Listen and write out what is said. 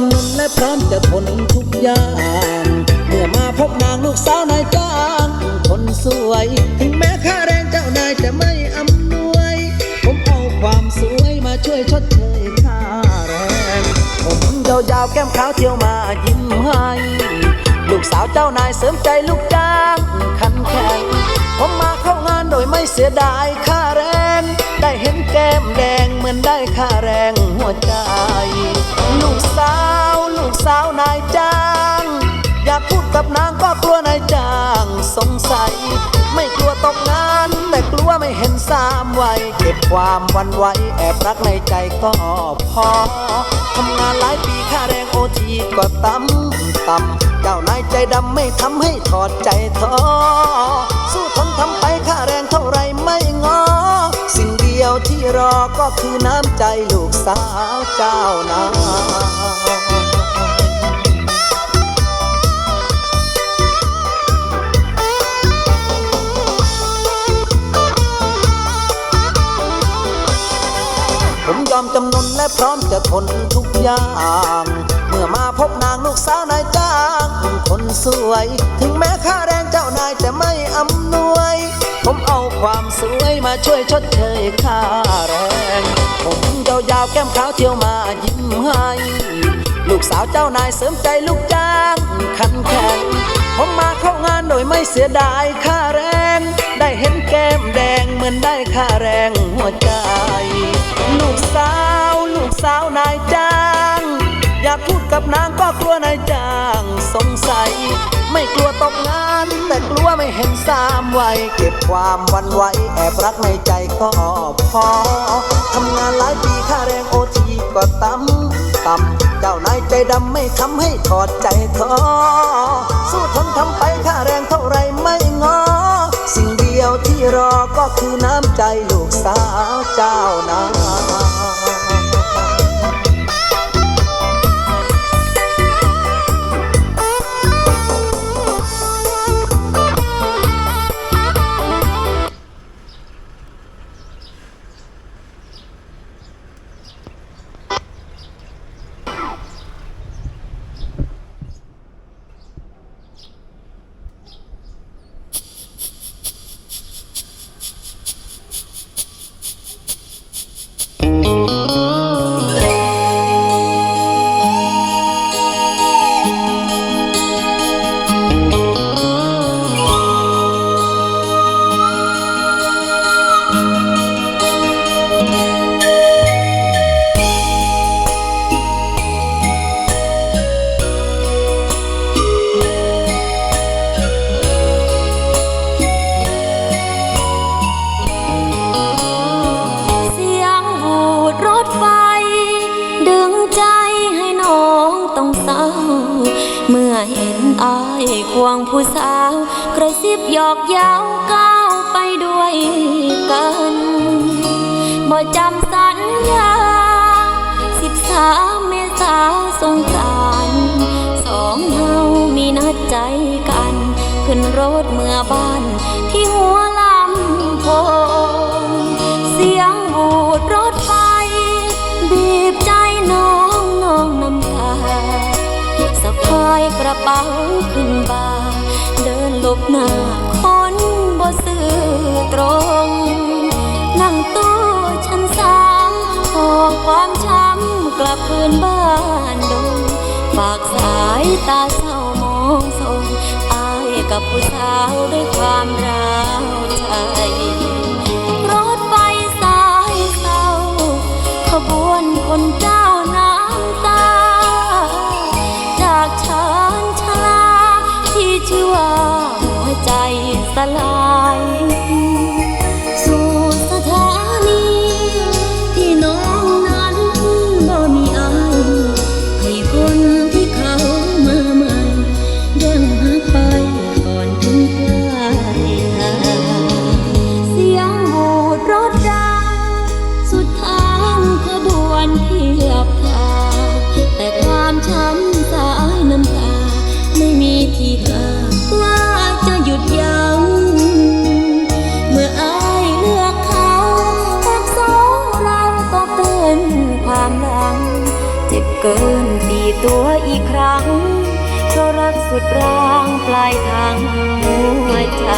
มจำนนและพร้อมจะทนทุกอย่าง เมื่อมาพบนางลูกสาวนายจ้างคนสวย ถึงแม้ค่าแรงเจ้านายจะไม่อำนวย ผมเอาความสวยมาช่วยชดเชยค่าแรงผมยาวๆแก้มขาวเที่ยวมายิ้มให้ลูกสาวเจ้านายเสริมใจลูกจ้างขันแข็งผมมาเข้างานโดยไม่เสียดายค่าแรง ได้เห็นแก้มแดงเหมือนได้ค่า ใจ ลูกสาว ลูกสาวนายจ้าง อยากพูดกับนางก็กลัวนายจ้างสงสัย ไม่กลัวตกงาน แต่กลัวไม่เห็นสามวัยเก็บความวันไหวแอบรักในใจก็พอทำงานหลายปีค่าแรงโอทีก็ต่ำต่ำเจ้านายใจดำไม่ทำให้ถอดใจท้อสู้ทนทำไปค่าแรงเท่าไร รอก็คือน้ำใจลูกสาวเจ้านาผมยอมจำนนและพร้อมจะทนทุกอย่าง เมื่อมาพบนางลูกสาวนายจ้างคนสวย ถึงแม้ค่าแรงเจ้านายจะไม่อำนวยผมเอา ความสวยมาช่วยชดเชยค่าแรง ผมยาวๆแก้มขาวเที่ยวมายิ้มให้ ลูกสาวเจ้านายเสริมใจลูกจ้างขันแข็งผมมาเข้างานโดยไม่เสียดายค่าแรง ได้เห็นแก้มแดงเหมือนได้ค่าแรงหัวใจ ลูกสาว ลูกสาวนายจ้าง อยากพูดกับนางก็กลัวนายจ้างสงสัย ไม่กลัวตกงาน แต่กลัวไม่เห็นสามวัยเก็บความวันไหวแอบรักในใจก็พอทำงานหลายปีค่าแรงโอทีก็ต่ำต่ำเจ้านายใจดำไม่ทำให้ถอดใจท้อสู้ทนทำไปค่าแรงเท่าไรไม่งอ สิ่งเดียวที่รอก็คือน้ำใจลูกสาวเจ้านาย เมื่อเห็นอายควงผู้สาว กระซิบหยอกเย้าก้าวไปด้วยกันบ่จำสัญญาสิบสามเมษาสงกรานสองเฮามีนัดใจกัน ขึ้นรถเมื่อบ้านที่หัวลำโพ ระเป๋าขึ้นบ่า เดินหลบหน้าคนบ่ซื่อตรง นั่งตู้ชั้นสามหอบความช้ำกลับคืนบ้านดงฝากสายตาเศร้ามองส่งอายกับผู้สาวด้วยความร้าวใจ ไม่มีที่กล่าวว่าจะหยุดยัง้งเมื่ออายเลือกเขาทักสองเราก็เตือนความหลัง เจ็บเกินตีตัวอีกครั้งเพราะรักสุดรางปลายทางหัวใจ